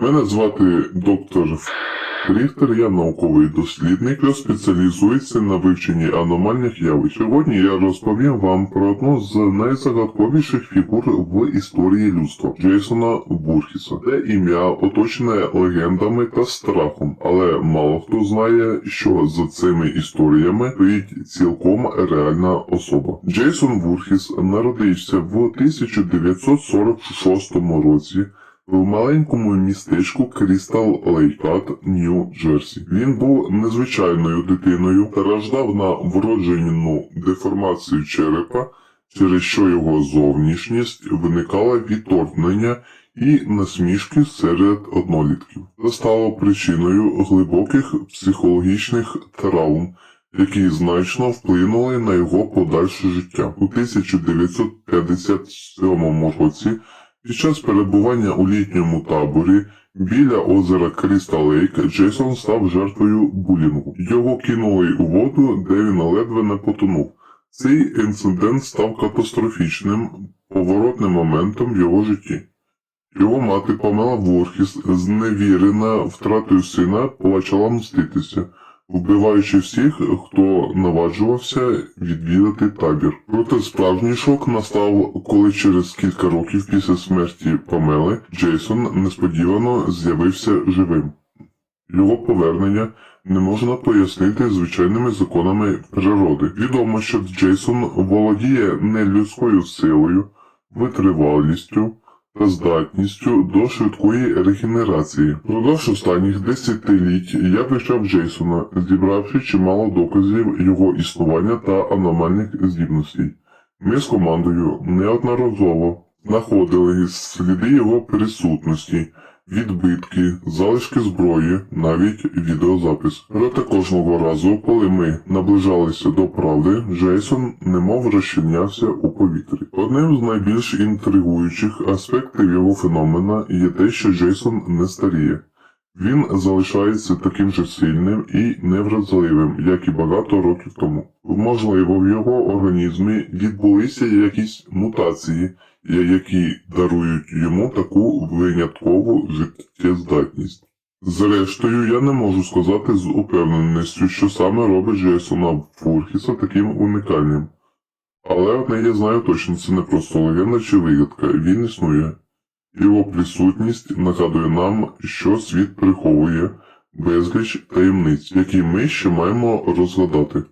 Мене звати доктор Ріхтер, я науковий дослідник, що спеціалізується на вивченні аномальних явищ. Сьогодні я розповім вам про одну з найзагадковіших фігур в історії людства Джейсона Вурхіса. Це ім'я оточене легендами та страхом, але мало хто знає, що за цими історіями стоїть цілком реальна особа. Джейсон Вурхіс народився в 1946 році в маленькому містечку Крістал Лейкат, Нью-Джерсі. Він був незвичайною дитиною, страждав на вроджену деформацію черепа, через що його зовнішність виникала відторгнення і насмішки серед однолітків. Це стало причиною глибоких психологічних травм, які значно вплинули на його подальше життя. У 1957 році під час перебування у літньому таборі біля озера Кріста Лейк Джейсон став жертвою булінгу. Його кинули у воду, де він ледве не потонув. Цей інцидент став катастрофічним поворотним моментом в його житті. Його мати Памела Ворхіс, зневірена втратою сина, почала мститися, вбиваючи всіх, хто наваджувався відвідати табір. Проте справжній шок настав, коли через кілька років після смерті Памели Джейсон несподівано з'явився живим. Його повернення не можна пояснити звичайними законами природи. Відомо, що Джейсон володіє нелюдською силою, витривалістю здатністю до швидкої регенерації. Продовж останніх десятиліть я вивчав Джейсона, зібравши чимало доказів його існування та аномальних здібностей. Ми з командою неодноразово знаходили сліди його присутності, відбитки, залишки зброї, навіть відеозапис. Проте кожного разу, коли ми наближалися до правди, Джейсон немов розчинявся у повітрі. Одним з найбільш інтригуючих аспектів його феномена є те, що Джейсон не старіє. Він залишається таким же сильним і невразливим, як і багато років тому. Можливо, в його організмі відбулися якісь мутації, які дарують йому таку виняткову життєздатність. Зрештою, я не можу сказати з упевненістю, що саме робить Джейсона Фурхіса таким унікальним. Але одне я знаю точно, це не просто легенда чи вигадка, він існує. Його присутність нагадує нам, що світ приховує безліч таємниць, які ми ще маємо розгадати.